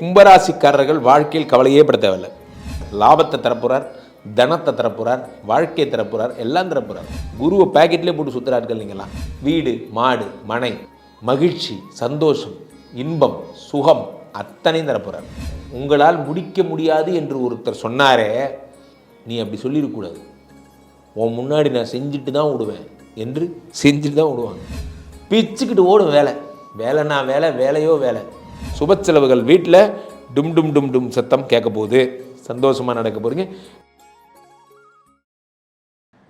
கும்பராசிக்காரர்கள் வாழ்க்கையில் கவலையே பட தேவையில்லை லாபத்தை தரப்புறார் தனத்தை தரப்புறார் வாழ்க்கையை தரப்புறார் எல்லாம் தரப்புறார். குருவை பேக்கெட்லேயே போட்டு சுற்றுறார்கள் நீங்களாம் வீடு மாடு மனை மகிழ்ச்சி சந்தோஷம் இன்பம் சுகம் அத்தனையும் தரப்புறார். உங்களால் முடிக்க முடியாது என்று ஒருத்தர் சொன்னாரே நீ அப்படி சொல்லிடக்கூடாது உன் முன்னாடி நான் செஞ்சுட்டு தான் விடுவேன் என்று செஞ்சுட்டு தான் விடுவாங்க பிச்சுக்கிட்டு ஓடும் வேலை. வேலைன்னா வேலை வேலையோ வேலை. சுப செலவுகள் வீட்டில் டும் டும் டும் டும் சத்தம் கேட்க போகுது சந்தோஷமாக நடக்க போகிறீங்க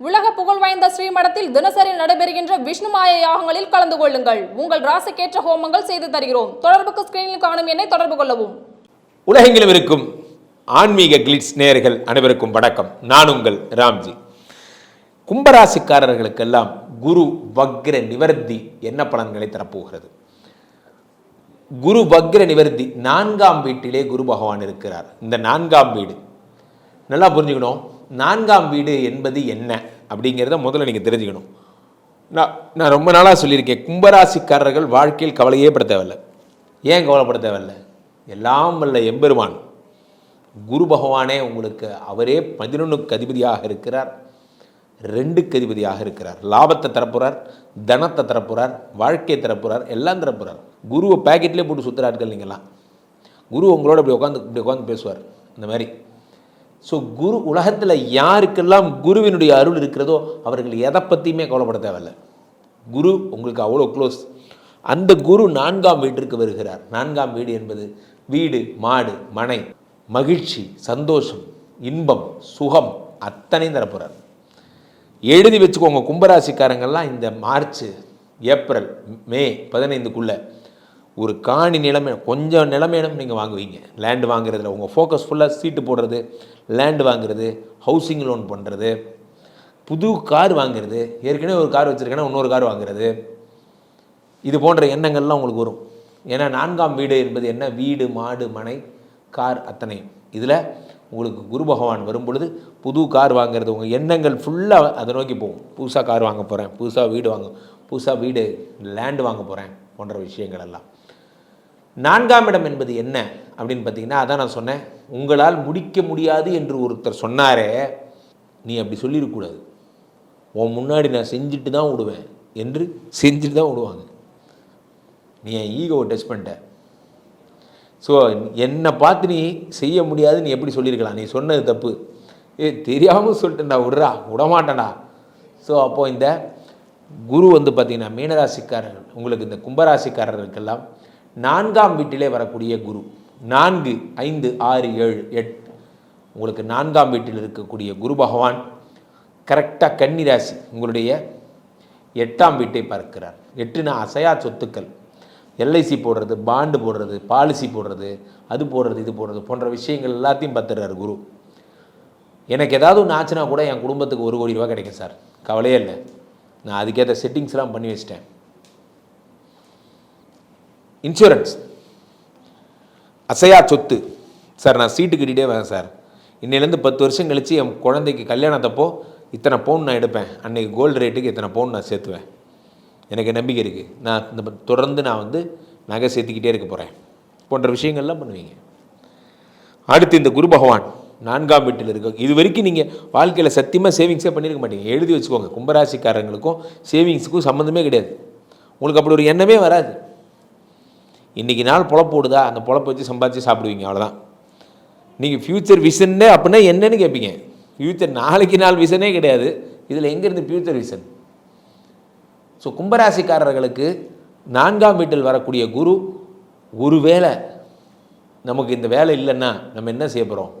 உலக புகழ் வாய்ந்த ஸ்ரீமடத்தில் தினசரி நடைபெறுகின்ற விஷ்ணுமாய யாகங்களில் கலந்து கொள்ளுங்கள். உங்கள் ராசிக்கேற்ற ஹோமங்கள் செய்து தருகிறோம். தொடர்புக்கு ஸ்கிரீனில் காணும் எண்ணை தொடர்பு கொள்ளவும். உலகெங்கிலும் இருக்கும் ஆன்மீக கிளிட்ஸ் நேயர்கள் அனைவருக்கும் வணக்கம். நான் உங்கள் ராம்ஜி. கும்பராசிக்காரர்களுக்கெல்லாம் குரு வக்ர நிவர்த்தி என்ன பலன்களை தரப்போகிறது? குரு பக்ர நிவர்த்தி நான்காம் வீட்டிலே குரு பகவான் இருக்கிறார். இந்த நான்காம் வீடு. நல்லா புரிஞ்சுக்கணும். நான்காம் வீடு என்பது என்ன? அப்படிங்கிறத முதல்ல நீங்கள் தெரிஞ்சுக்கணும். நான் நான் ரொம்ப நாளாக சொல்லியிருக்கேன். கும்பராசிக்காரர்கள் வாழ்க்கையில் கவலையே பட தேவையில்லை. ஏன் கவலைப்பட தேவையில்லை? எல்லாம் வல்ல எம்பெருமான். குரு பகவானே உங்களுக்கு அவரே பதினொன்றுக்கு அதிபதியாக இருக்கிறார். ரெண்டுக்கு அதிபதியாக இருக்கிறார். லாபத்தை தரப்புறார் தனத்தை தரப்புறார் வாழ்க்கையை தரப்புறார் எல்லாம் தரப்புறார். குருவை பேக்கெட்லேயே போட்டு சுற்றுறார்கள் நீங்களாம் குரு உங்களோட இப்படி உட்காந்து இப்படி உட்காந்து பேசுவார். இந்த மாதிரி. ஸோ குரு உலகத்தில் யாருக்கெல்லாம் குருவினுடைய அருள் இருக்கிறதோ அவர்கள் எதை பற்றியுமே கவலைப்பட தேவையில்ல. குரு உங்களுக்கு அவ்வளோ க்ளோஸ் அந்த குரு நான்காம் வீட்டிற்கு வருகிறார். நான்காம் வீடு என்பது வீடு மாடு மனை மகிழ்ச்சி சந்தோஷம் இன்பம் சுகம் அத்தனையும் தரப்போகிறார் எழுதி வச்சுக்கோங்க கும்பராசிக்காரங்கள்லாம் இந்த மார்ச் ஏப்ரல் மே பதினைந்துக்குள்ளே ஒரு காணி நிலைமை கொஞ்சம் நிலைமையிடம் நீங்கள் வாங்குவீங்க. லேண்டு வாங்குறதுல உங்கள் ஃபோக்கஸ் ஃபுல்லாக சீட்டு போடுறது லேண்டு வாங்குறது ஹவுசிங் லோன் பண்ணுறது புது கார் வாங்குறது ஏற்கனவே ஒரு கார் வச்சுருக்கேன்னா இன்னொரு கார் வாங்குறது. இது போன்ற எண்ணங்கள்லாம் உங்களுக்கு வரும். ஏன்னா நான்காம் வீடு என்பது என்ன? வீடு மாடு மனை கார் அத்தனை இதில் உங்களுக்கு குரு பகவான் வரும் பொழுது புது கார் வாங்குறது உங்கள் எண்ணங்கள் ஃபுல்லாக அதை நோக்கி போகும். புதுசாக கார் வாங்க போகிறேன் புதுசாக வீடு வாங்க புதுசாக வீடு லேண்டு வாங்க போகிறேன் போன்ற விஷயங்கள் எல்லாம். நான்காம் இடம் என்பது என்ன அப்படின்னு பார்த்தீங்கன்னா அதான் நான் சொன்னேன். உங்களால் முடிக்க முடியாது என்று ஒருத்தர் சொன்னாரே நீ அப்படி சொல்லிடக்கூடாது. உன் முன்னாடி நான் செஞ்சுட்டு தான் விடுவேன் என்று செஞ்சுட்டு தான் விடுவாங்க நீ என் ஈகோவை டச் பண்ணிட்ட. ஸோ என்னை பார்த்து நீ செய்ய முடியாது நீ எப்படி சொல்லியிருக்கலாம்? நீ சொன்னது தப்பு. ஏ தெரியாமல் சொல்லிட்டேன்டா விட்றா விடமாட்டேன்டா. ஸோ அப்போது இந்த குரு வந்து பார்த்திங்கன்னா மீனராசிக்காரர்கள் உங்களுக்கு இந்த கும்பராசிக்காரர்களுக்கெல்லாம் நான்காம் வீட்டிலே வரக்கூடிய குரு நான்கு ஐந்து ஆறு ஏழு எட்டு. உங்களுக்கு நான்காம் வீட்டில் இருக்கக்கூடிய குரு பகவான் கரெக்டாக கன்னிராசி உங்களுடைய எட்டாம் வீட்டை பார்க்கிறார். எட்டுனா அசையா சொத்துக்கள். எல்ஐசி போடுறது பாண்டு போடுறது பாலிசி போடுறது அது போடுறது இது போடுறது போன்ற விஷயங்கள் எல்லாத்தையும் பத்துறாரு குரு. எனக்கு ஏதாவது ஒன்று ஆச்சுன்னா கூட என் குடும்பத்துக்கு ஒரு கோடி ரூபா கிடைக்கும் சார். கவலையே இல்லை. நான் அதுக்கேற்ற செட்டிங்ஸ்லாம் பண்ணி வச்சிட்டேன். இன்சூரன்ஸ் அசையா சொத்து. சார் நான் சீட்டு கட்டிகிட்டே வரேன் சார். இன்னிலேருந்து பத்து வருஷம் கழித்து என் குழந்தைக்கு கல்யாணத்தப்போ இத்தனை பவுன் நான் எடுப்பேன். அன்றைக்கி கோல்டு ரேட்டுக்கு இத்தனை பவுன் நான் சேர்த்துவேன். எனக்கு நம்பிக்கை இருக்குது நான் இந்த தொடர்ந்து நான் வந்து நகை சேர்த்துக்கிட்டே இருக்க போகிறேன் போன்ற விஷயங்கள்லாம் பண்ணுவீங்க. அடுத்து இந்த குரு பகவான் நான்காம் வீட்டில் இருக்க இது வரைக்கும் நீங்கள் வாழ்க்கையில் சத்தியமாக சேவிங்ஸே பண்ணியிருக்க மாட்டீங்க. எழுதி வச்சுக்கோங்க. கும்பராசிக்காரங்களுக்கும் சேவிங்ஸுக்கும் சம்மந்தமே கிடையாது. உங்களுக்கு அப்படி ஒரு எண்ணமே வராது. இன்றைக்கி நாள் பொழப்பு ஓடுதா? அந்த பொழப்பை வச்சு சம்பாதிச்சு சாப்பிடுவீங்க. அவ்வளோதான் நீங்கள் ஃப்யூச்சர் விஷன்னே அப்படின்னா என்னன்னு கேட்பீங்க ஃப்யூச்சர் நாளைக்கு நாள் விஷனே கிடையாது. இதில் எங்கேருந்து ஃப்யூச்சர் விஷன் ஸோ கும்பராசிக்காரர்களுக்கு நான்காம் வீட்டில் வரக்கூடிய குரு ஒருவேளை நமக்கு இந்த வேலை இல்லைன்னா நம்ம என்ன செய்ய போகிறோம்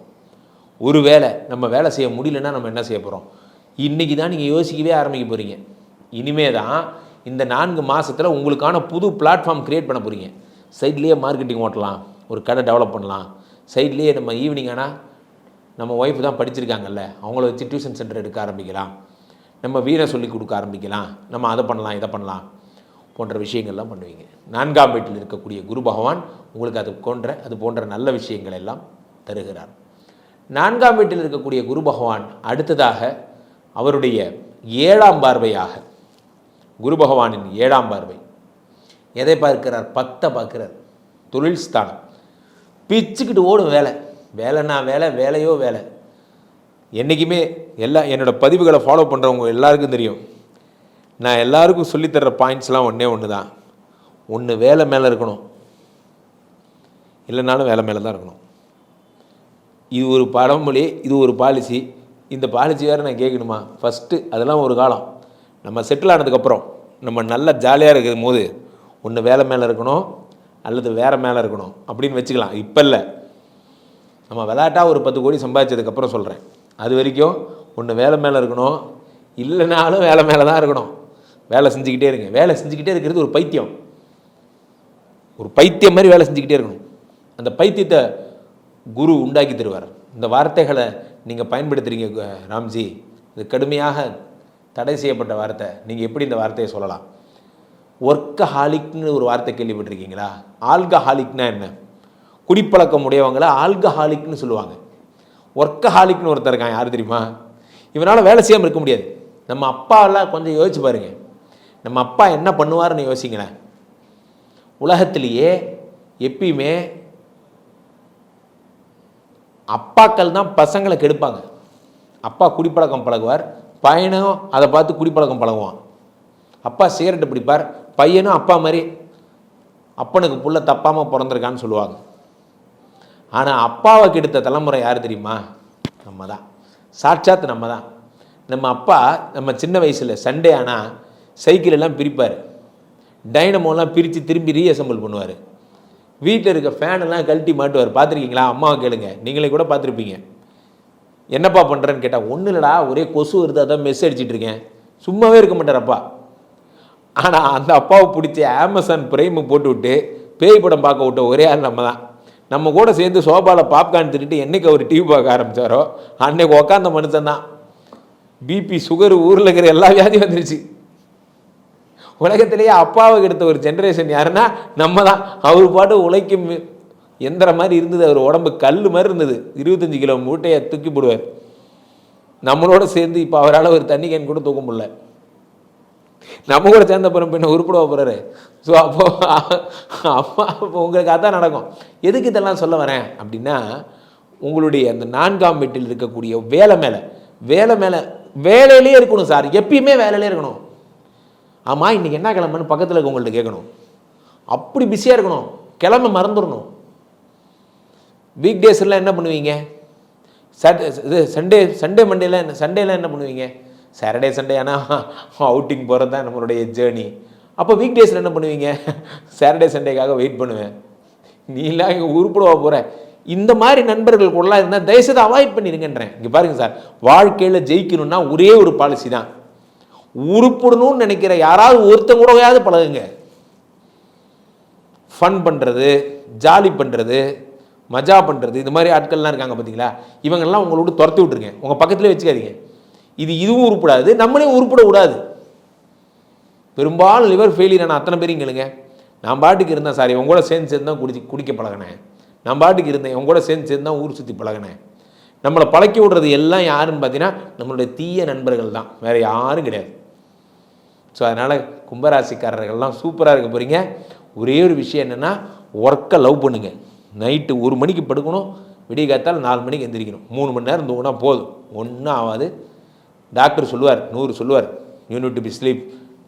ஒரு வேளை நம்ம வேலை செய்ய முடியலன்னா நம்ம என்ன செய்ய போகிறோம் இன்றைக்கி தான் நீங்கள் யோசிக்கவே ஆரம்பிக்க போகிறீங்க இனிமே தான் இந்த நான்கு மாதத்தில் உங்களுக்கான புது பிளாட்ஃபார்ம் க்ரியேட் பண்ண போகிறீங்க சைட்லேயே மார்க்கெட்டிங் ஓட்டலாம் ஒரு கடை டெவலப் பண்ணலாம். சைட்லேயே நம்ம ஈவினிங் ஆனால் நம்ம ஒய்ஃப் தான் படிச்சிருக்காங்கல்ல அவங்கள வச்சு டியூஷன் சென்டர் எடுக்க ஆரம்பிக்கலாம். நம்ம வீர சொல்லி கொடுக்க ஆரம்பிக்கலாம். நம்ம அதை பண்ணலாம் இதை பண்ணலாம் போன்ற விஷயங்கள்லாம் பண்ணுவீங்க. நான்காம் வீட்டில் இருக்கக்கூடிய குரு பகவான் உங்களுக்கு அது போன்ற அது போன்ற நல்ல விஷயங்கள் எல்லாம் தருகிறார். நான்காம் வீட்டில் இருக்கக்கூடிய குரு பகவான் அடுத்ததாக அவருடைய ஏழாம் பார்வையாக குரு பகவானின் ஏழாம் பார்வை. எதை பார்க்கிறார்? பத்தை பார்க்கிறார். தொழில் ஸ்தானம். பிச்சுக்கிட்டு ஓடும் வேலை. வேலைன்னா வேலை வேலையோ வேலை. என்றைக்குமே எல்லா என்னோடய பதிவுகளை ஃபாலோ பண்ணுறவங்க எல்லாருக்கும் தெரியும். நான் எல்லாருக்கும் சொல்லித்தர்ற பாயிண்ட்ஸ்லாம் ஒன்றே ஒன்று தான் ஒன்று வேலை மேலே இருக்கணும். இல்லைனாலும் வேலை மேலே தான் இருக்கணும். இது ஒரு பழமொழி இது ஒரு பாலிசி இந்த பாலிசி வேறு நான் கேட்கணுமா? ஃபஸ்ட்டு அதெல்லாம் ஒரு காலம். நம்ம செட்டில் ஆனதுக்கப்புறம் நம்ம நல்லா ஜாலியாக இருக்கும் போது ஒன்று வேலை மேலே இருக்கணும் அல்லது வேறு மேலே இருக்கணும் அப்படின்னு வச்சுக்கலாம். இப்போ இல்லை. நம்ம விளையாட்டாக ஒரு பத்து கோடி சம்பாதிச்சதுக்கப்புறம் சொல்கிறேன் அது வரைக்கும் ஒன்று வேலை மேலே இருக்கணும். இல்லைனாலும் வேலை மேலே தான் இருக்கணும். வேலை செஞ்சுக்கிட்டே இருங்க. வேலை செஞ்சுக்கிட்டே இருக்கிறது ஒரு பைத்தியம். ஒரு பைத்தியம் மாதிரி வேலை செஞ்சுக்கிட்டே இருக்கணும். அந்த பைத்தியத்தை குரு உண்டாக்கி தருவார். இந்த வார்த்தைகளை நீங்கள் பயன்படுத்துகிறீங்க ராம்ஜி. இது கடுமையாக தடை செய்யப்பட்ட வார்த்தை. நீங்கள் எப்படி இந்த வார்த்தையை சொல்லலாம்? ஒர்க்கஹாலிக்னு ஒரு வார்த்தை கேள்விப்பட்டிருக்கீங்களா? ஆல்கஹாலிக்னா என்ன? குடிப்பழக்கம் உடையவங்களை ஆல்கஹாலிக்னு சொல்லுவாங்க. ஒர்க்கஹாலிக்னு ஒருத்தர் இருக்கான் யார் தெரியுமா? இவனால் வேலை செய்யாமல் இருக்க முடியாது. நம்ம அப்பாவெல்லாம் கொஞ்சம் யோசிச்சு பாருங்க. நம்ம அப்பா என்ன பண்ணுவாருன்னு யோசிங்களேன். உலகத்திலேயே எப்பயுமே அப்பாக்கள் தான் பசங்களை கெடுப்பாங்க. அப்பா குடிப்பழக்கம் பழகுவார் பையனும் அதை பார்த்து குடிப்பழக்கம் பழகுவான். அப்பா சிகரெட்டு பிடிப்பார் பையனும் அப்பா மாதிரி அப்பனுக்கு புள்ள தப்பாமல் பிறந்திருக்கான்னு சொல்லுவாங்க. ஆனால் அப்பாவை கெடுத்த தலைமுறை யார் தெரியுமா? நம்ம தான் சாட்சாத் நம்ம தான் நம்ம அப்பா நம்ம சின்ன வயசில் சண்டே ஆனால் சைக்கிள் எல்லாம் பிரிப்பார். டைனமோலாம் பிரித்து திரும்பி ரீஅசம்பிள் பண்ணுவார். வீட்டில் இருக்க ஃபேனெல்லாம் கழட்டி மாட்டுவார். பார்த்துருக்கீங்களா? அம்மாவை கேளுங்க. நீங்களே கூட பார்த்துருப்பீங்க. என்னப்பா பண்ணுறேன்னு கேட்டால் ஒன்றும் இல்லடா. ஒரே கொசு வருது. அதான் மெஸ் அடிச்சிட்டு இருக்கேன். சும்மாவே இருக்க மாட்டார் அப்பா. ஆனால் அந்த அப்பாவை பிடிச்சி அமேசான் பிரைமு போட்டு விட்டு பேய் படம் பார்க்க விட்ட ஒரே ஆள் நம்ம தான் நம்ம கூட சேர்ந்து சோபாவில் பாப்கார்ன் திட்டு என்னைக்கு அவர் டிவி பார்க்க ஆரம்பித்தாரோ அன்னைக்கு உக்காந்த மனுஷன் தான். பிபி சுகர் ஊரில் இருக்கிற எல்லா வியாதியும் வந்துருச்சு. உலகத்திலேயே அப்பாவுக்கு எடுத்த ஒரு ஜென்ரேஷன் யாருன்னா நம்ம தான். அவர் பாட்டு உழைக்கும் எந்திர மாதிரி இருந்தது. அவர் உடம்பு கல் மாதிரி இருந்தது. இருபத்தஞ்சி கிலோ மூட்டையை தூக்கி போடுவார். நம்மளோட சேர்ந்து இப்போ அவரால் ஒரு தண்ணி கேன் கூட தூக்க முடியல. நம்ம கூட சேர்ந்த பிறகு பின்ன உருப்பட போகிறாரு ஸோ அப்போ அப்பா அப்போ உங்களுக்கு அதான் நடக்கும். எதுக்கு இதெல்லாம் சொல்ல வரேன் அப்படின்னா உங்களுடைய அந்த நான்காம் வீட்டில் இருக்கக்கூடிய வேலை மேலே வேலை மேலே வேலையிலே இருக்கணும் சார். எப்பயுமே வேலையிலே இருக்கணும். ஆமாம் இன்றைக்கி என்ன கிளம்புன்னு பக்கத்தில் இருக்கவங்கள்ட்ட கேட்கணும். அப்படி பிஸியாக இருக்கணும். கிளம்ப மறந்துடணும். வீக் டேஸ்லாம் என்ன பண்ணுவீங்க? சாட்டர் இது சண்டே சண்டே மண்டேலாம் என்ன சண்டேலாம் என்ன பண்ணுவீங்க? சாட்டர்டே சண்டே ஆனால் அவுட்டிங் போகிறது தான் நம்மளுடைய ஜேர்னி அப்போ வீக் டேஸில் என்ன பண்ணுவீங்க? சாட்டர்டே சண்டேக்காக வெயிட் பண்ணுவேன். நீலாம் இங்கே உருப்படவா போகிற இந்த மாதிரி நண்பர்கள் கூடலாம் இருந்தால் தயவுசெய்து அவாய்ட் பண்ணிடுங்கன்றேன். இங்கே பாருங்கள் சார் வாழ்க்கையில் ஜெயிக்கணும்னா ஒரே ஒரு பாலிசி தான். உருப்படணும்னு நினைக்கிற யாராவது ஒருத்தன் கூடவையாவது பழகுங்க. ஃபன் பண்ணுறது ஜாலி பண்ணுறது மஜா பண்ணுறது இந்த மாதிரி ஆட்கள்லாம் இருக்காங்க பார்த்தீங்களா இவங்கெல்லாம் உங்களோட துரத்தி விட்ருங்க உங்கள் பக்கத்துலேயே வச்சுக்காதீங்க. இது இதுவும் உருப்படாது நம்மளையும் உருப்பிட விடாது பெரும்பாலும் லிவர் ஃபெயிலியர் நான் அத்தனை பேரும் கேளுங்க. நான் பாட்டுக்கு இருந்தேன் சார் இவங்க கூட சேர்ந்து சேர்ந்து தான் குடிச்சு குடிக்க பழகினேன். நான் பாட்டுக்கு இருந்தேன் இவங்க கூட சேர்ந்து சேர்ந்து தான் ஊர் சுற்றி பழகினேன். நம்மளை பழக்கி விடுறது எல்லாம் யாருன்னு பார்த்தீங்கன்னா நம்மளுடைய தீய நண்பர்கள் தான். வேறு யாரும் கிடையாது. ஸோ அதனால் கும்பராசிக்காரர்கள்லாம் சூப்பராக இருக்க போகிறீங்க ஒரே ஒரு விஷயம் என்னென்னா ஒர்க்கை லவ் பண்ணுங்கள் நைட்டு ஒரு மணிக்கு படுக்கணும் விடிய காத்தால் நாலு மணிக்கு எந்திரிக்கணும். மூணு மணி நேரம் தூங்கினா போதும். ஒன்றும் ஆகாது. டாக்டர் சொல்லுவார் நூறு சொல்லுவார் unit to be sleep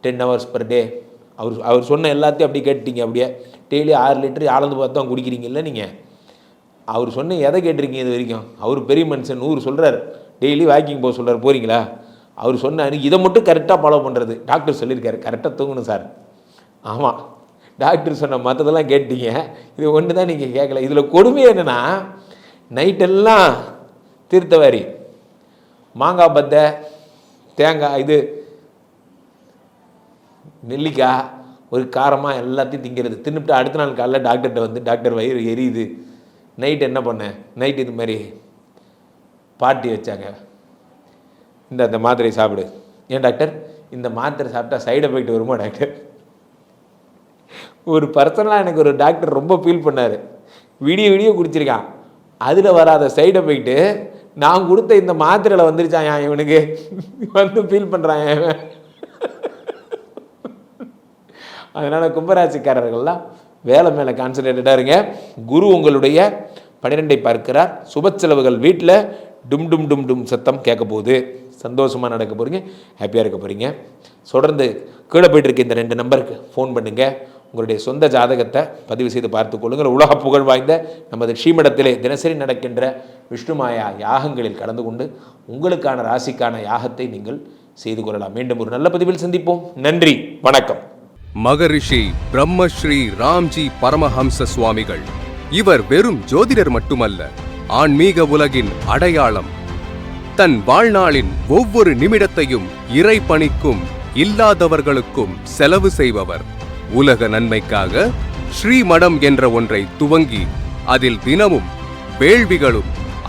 ten hours per day அவர் அவர் சொன்ன எல்லாத்தையும் அப்படியே கேட்டீங்க அப்படியே டெய்லி ஆறு லிட்டர் ஆளந்து பார்த்து தான் குடிக்கிறீங்கல்ல நீங்கள் அவர் சொன்ன எதை கேட்டிருக்கீங்க இது வரைக்கும்? அவர் பெரிய மனுஷன் நூறு சொல்கிறார் டெய்லி வாக்கிங் போக சொல்கிறார் போகிறீங்களா அவர் சொன்னார் இதை மட்டும் கரெக்டாக ஃபாலோ பண்ணுறது டாக்டர் சொல்லியிருக்காரு கரெக்டாக தூங்கணும் சார். ஆமாம் டாக்டர் சொன்ன மற்றதெல்லாம் கேட்டீங்க. இது ஒன்று தான் நீங்கள் கேட்கல இதில் கொடுமை என்னென்னா நைட்டெல்லாம் தீர்த்தவாரி மாங்காய் பத்தை தேங்காய் இது நெல்லிக்காய் ஒரு காரமாக எல்லாத்தையும் திங்கிறது. தின்னுட்டு அடுத்த நாள் காலைல டாக்டர்கிட்ட வந்து டாக்டர் வயிறு எரியுது. நைட் என்ன பண்ணேன் நைட் இது மாதிரி பார்ட்டி வச்சாங்க. இந்த இந்த மாத்திரை சாப்பிடு. ஏன் டாக்டர் இந்த மாத்திரை சாப்பிட்டா சைடு எஃபெக்ட் வருமா டாக்டர் ஒரு பர்சனலாக எனக்கு ஒரு டாக்டர் ரொம்ப ஃபீல் பண்ணார். விடிய விடிய குடிச்சிருக்கான். அதில் வராத சைடு எஃபெக்ட்டு நான் கொடுத்த இந்த மாத்திரையில் வந்துருச்சாயா இவனுக்கு? வந்து ஃபீல் பண்ணுறான் இவன்? அதனால் கும்பராசிக்காரர்கள்லாம் வேலை மேலே கான்சன்ட்ரேட்டடாக இருங்க. குரு உங்களுடைய பன்னிரெண்டை பார்க்கிறார். சுப செலவுகள் வீட்டில் டும் டும் டும் டும் சத்தம் கேட்க போகுது. சந்தோஷமாக நடக்க போகிறீங்க ஹாப்பியாக இருக்க போகிறீங்க தொடர்ந்து கீழே போயிட்டு இந்த ரெண்டு நம்பருக்கு ஃபோன் பண்ணுங்கள் உங்களுடைய சொந்த ஜாதகத்தை பதிவு செய்து பார்த்துக் கொள்ளுங்கள். உலக புகழ் வாய்ந்த நமது ஸ்ரீமடத்திலே தினசரி நடக்கின்ற விஷ்ணுமாயா யாகங்களில் கலந்து கொண்டு உங்களுக்கான ராசிக்கான யாகத்தை நீங்கள் செய்து கொள்ளலாம். மீண்டும் ஒரு நல்ல பதிவில் சந்திப்போம். நன்றி. வணக்கம். மகரிஷி பிரம்மஸ்ரீ ராம்ஜி பரமஹம்ச சுவாமிகள். இவர் வெறும் ஜோதிடர் மட்டுமல்ல ஆன்மீக உலகின் அடையாளம். தன் வாழ்நாளின் ஒவ்வொரு நிமிடத்தையும் இறை பணிக்கும் இல்லாதவர்களுக்கும் செலவு செய்பவர். உலக நன்மைக்காக ஸ்ரீமடம் என்ற ஒன்றை துவங்கி அதில் தினமும் வேள்விகளும்